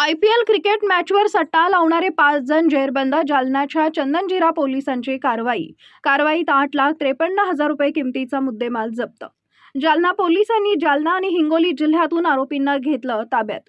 I P L cricket मॅचवर सट्टा लावणारे पाच जण जेरबंद जालन्याच्या चंदनजिरा पोलिसांची कारवाई. कारवाईत आठ लाख त्रेपन्न हजार रुपये किमतीचा मुद्देमाल जप्त. जालना पोलिसांनी जालना आणि हिंगोली जिल्ह्यातून आरोपींना घेतलं ताब्यात.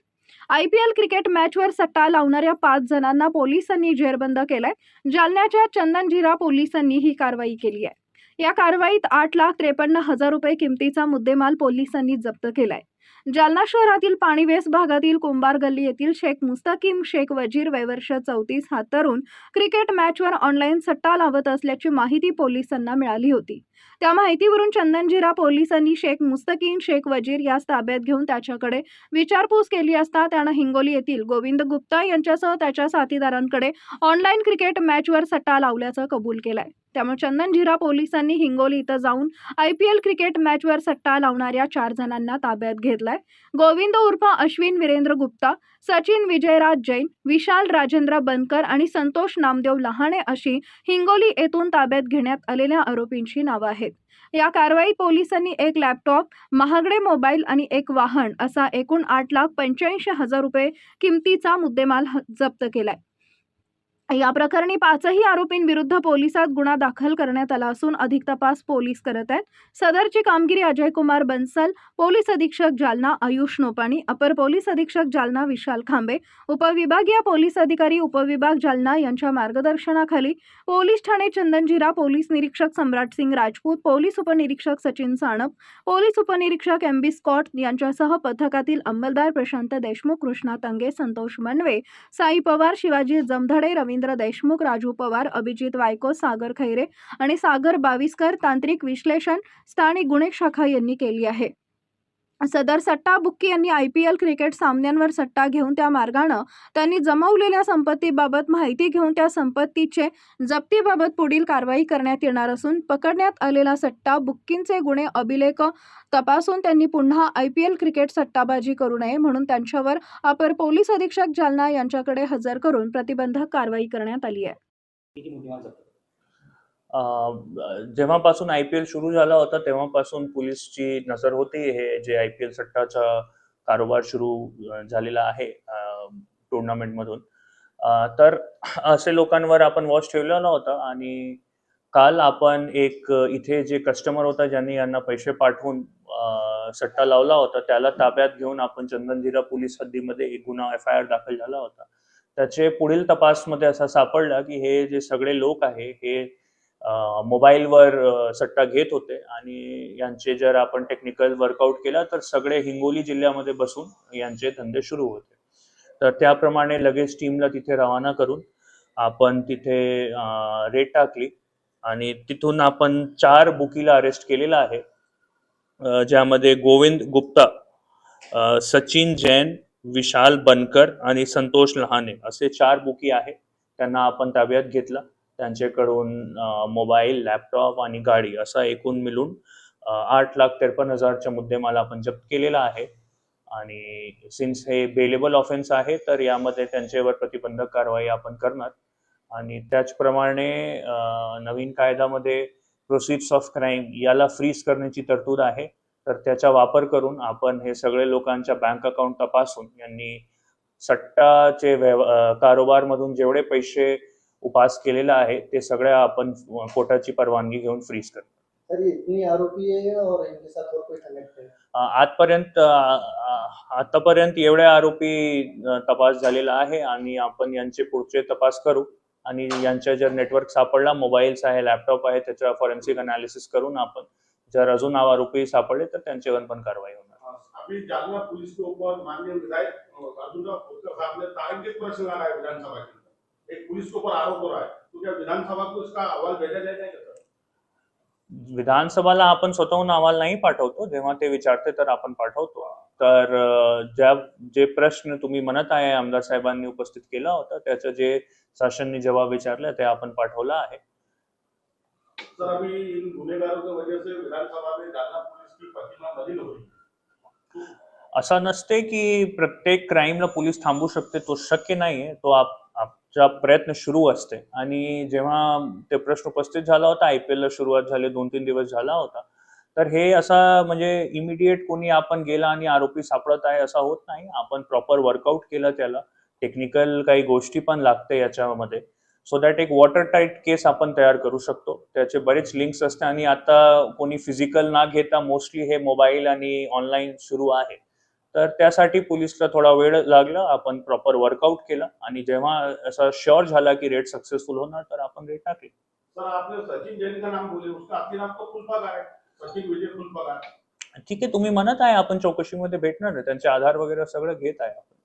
आय पी एल क्रिकेट मॅचवर सट्टा लावणाऱ्या पाच जणांना पोलिसांनी जेरबंद केलाय. जालन्याच्या चंदनजिरा पोलिसांनी ही कारवाई केली आहे. या कारवाईत आठ लाख त्रेपन्न हजार रुपये किमतीचा मुद्देमाल पोलिसांनी जप्त केलाय. जालना शहरातील पाणीवेस भागातील कुंभार गल्ली येथील शेख मुस्तकीम शेख वजीर वयवर्ष चौतीस हा तरुण क्रिकेट मॅचवर ऑनलाईन सट्टा लावत असल्याची माहिती पोलिसांना मिळाली होती. त्या माहितीवरून चंदनजिरा पोलिसांनी शेख मुस्तकीम शेख वजीर यास ताब्यात घेऊन त्याच्याकडे विचारपूस केली असता त्यानं हिंगोली येथील गोविंद गुप्ता यांच्यासह त्याच्या साथीदारांकडे ऑनलाईन क्रिकेट मॅचवर सट्टा लावल्याचं कबूल केलंय. त्यामुळे चंदनजिरा पोलिसांनी हिंगोली इथं जाऊन आय पी एल क्रिकेट मॅचवर सट्टा लावणाऱ्या चार जणांना ताब्यात घेतलाय. गोविंद उर्फ अश्विन वीरेंद्र गुप्ता सचिन विजयराज जैन विशाल राजेंद्र बनकर आणि संतोष नामदेव लहाणे अशी हिंगोली येथून ताब्यात घेण्यात आलेल्या आरोपींची नावं आहेत. या कारवाईत पोलिसांनी एक लॅपटॉप महागडे मोबाईल आणि एक वाहन असा एकूण आठ लाख पंच्याऐंशी हजार रुपये किमतीचा मुद्देमाल जप्त केलाय. या प्रकरणी पाचही आरोपींविरुद्ध पोलिसात गुन्हा दाखल करण्यात आला असून अधिक तपास पोलीस करत आहेत. सदरची कामगिरी अजय कुमार बन्सल पोलीस अधीक्षक जालना आयुष नोपाणी अपर पोलीस अधीक्षक जालना विशाल खांबे उपविभागीय पोलीस अधिकारी उपविभाग जालना यांच्या मार्गदर्शनाखाली पोलीस ठाणे चंदनजिरा पोलीस निरीक्षक सम्राट सिंग राजपूत पोलीस उपनिरीक्षक सचिन साणप पोलीस उपनिरीक्षक एम बी स्कॉट यांच्यासह पथकातील अंमलदार प्रशांत देशमुख कृष्णा तंगे संतोष मनवे साई पवार शिवाजी जमधडे रवींद्र देशमुख राजू पवार अभिजित वायको सागर खैरे आणि सागर बाविस्कर तांत्रिक विश्लेषण स्थानिक गुन्हे शाखा यांनी केली आहे. सदर सट्टा बुक्की यांनी आय पी एल क्रिकेट सामन्यांवर सट्टा घेऊन त्या मार्गानं त्यांनी जमवलेल्या संपत्तीबाबत माहिती घेऊन त्या संपत्तीचे जप्तीबाबत पुढील कारवाई करण्यात येणार असून पकडण्यात आलेला सट्टा बुक्कींचे गुन्हे अभिलेख तपासून त्यांनी पुन्हा आय पी एल क्रिकेट सट्टाबाजी करू नये म्हणून त्यांच्यावर अपर पोलीस अधीक्षक जालना यांच्याकडे हजर करून प्रतिबंधक कारवाई करण्यात आली आहे किती मुद्देमाल जप्त अं, जेव्हापासून आय पी एल सुरू झाला होता तेव्हापासून पोलीसची नजर होती. हे जे आय पी एल सट्टाचा कारोबार सुरू झालेला आहे टुर्नामेंटमधून. तर असे लोकांवर आपण वॉच ठेवलेला होता आणि काल आपण एक इथे जे कस्टमर होता ज्यांनी यांना पैसे पाठवून सट्टा लावला होता त्याला ताब्यात घेऊन आपण चंदनजिरा पोलीस हद्दीमध्ये एक गुन्हा एफ आय आर दाखल झाला होता. त्याचे पुढील तपासमध्ये असा सापडला की हे जे सगळे लोक आहे हे मोबाईलवर सट्टा घेत होते आणि यांचे जर आपण टेक्निकल वर्कआउट केला तर सगळे हिंगोली जिल्ह्यामध्ये बसून यांचे धंदे सुरू होते. तर त्याप्रमाणे लगेच टीमला तिथे रवाना करून आपण तिथे रेट टाकली आणि तिथून आपण चार बुकीला अरेस्ट केलेला आहे. ज्यामध्ये गोविंद गुप्ता सचिन जैन विशाल बनकर आणि संतोष लहाने असे चार बुकी आहे. त्यांना आपण ताब्यात घेतला. त्यांच्याकडून मोबाईल लॅपटॉप आणि गाडी असा एकूण मिळून आठ लाख त्रेपन्न हजारच्या मुद्देमाला आपण जप्त केलेला आहे. आणि सिन्स हे बेलेबल ऑफेन्स आहे तर यामध्ये त्यांच्यावर प्रतिबंधक कारवाई आपण करणार. आणि त्याचप्रमाणे नवीन कायद्यामध्ये प्रोसिड्स ऑफ क्राईम याला फ्रीज करण्याची तरतूद आहे. तर त्याचा वापर करून आपण हे सगळे लोकांच्या बँक अकाउंट तपासून यांनी सट्टाचे व्यव कारोबारमधून जेवढे पैसे उपास केलेला आहे ते सगळ्या आपण कोर्टाची परवानगी घेऊन फ्रीज करतो. सर ये इतनी आरोपी है और इनके साथ और कोई कनेक्ट है अ, आजपर्यंत आतापर्यंत एवढे आरोपी तपास झालेला आहे आणि आपण यांचे पुढचे तपास करू आणि यांच्या जर नेटवर्क सापडला मोबाईल्स आहे लॅपटॉप आहे त्याच्या फॉरेन्सिक अनालिसिस करून आपण जर अजून आरोपी सापडले तर त्यांच्यावर पण कारवाई होणार. अभी जालना पुलिस के ऊपर माननीय विधायक अर्जुन उत्तर साहब ने तारांकित प्रश्न लगा विधानसभा के अंदर एक पुलिस के ऊपर आरोप हो रहा है। तो क्या विधानसभा को इसका अहवाल भेजा जाएगा विधानसभाला आपण स्वतःहून अहवाल नाही पाठवतो. जेव्हा ते विचारते तर आपण पाठवतो. तर ज्या जे प्रश्न तुम्ही म्हणत आहे आमदार साहेबांनी उपस्थित केला होता त्याचं जे शासनने जवाब विचारला ते आपण पाठवला आहे. सर अभी इन गुनेगारों की वजह से विधानसभा में जालना पुलिस की प्रतिमा मलिन रही है असं नसते की प्रत्येक क्राईमला पोलीस थांबू शकते तो शक्य नाहीये. तो आप चा प्रयत्न सुरू असते. आणि जेव्हा ते प्रश्न उपस्थित झाला होता आय पी एलला सुरुवात झाली दोन तीन दिवस झाला होता तर हे असा म्हणजे इमिडिएट कोणी आपण गेला आणि आरोपी सापडत आहे असा होत नाही. आपण प्रॉपर वर्कआउट केलं त्याला. टेक्निकल काही गोष्टी पण लागते याच्यामध्ये. सो दॅट एक वॉटर टाईट केस आपण तयार करू शकतो. त्याचे बरेच लिंक्स असते आणि आता कोणी फिजिकल ना घेता मोस्टली हे मोबाईल आणि ऑनलाईन सुरू आहे. तर त्यासाठी पोलिसला थोडा वेळ लागला आपण प्रॉपर वर्कआउट केलं आणि जेव्हा असं शुअर झाला की रेट सक्सेसफुल होणार तर आपण रेट टाकले. सर आपने सचिन जैन का नाम बोले उसका आपके नाम तो फुल पगार है सचिन विजय फुल पगार ठीक आहे तुम्ही म्हणत आहे आपण चौकशीमध्ये भेटणार आहे. त्यांचे आधार वगैरे सगळं घेत आहे आपण.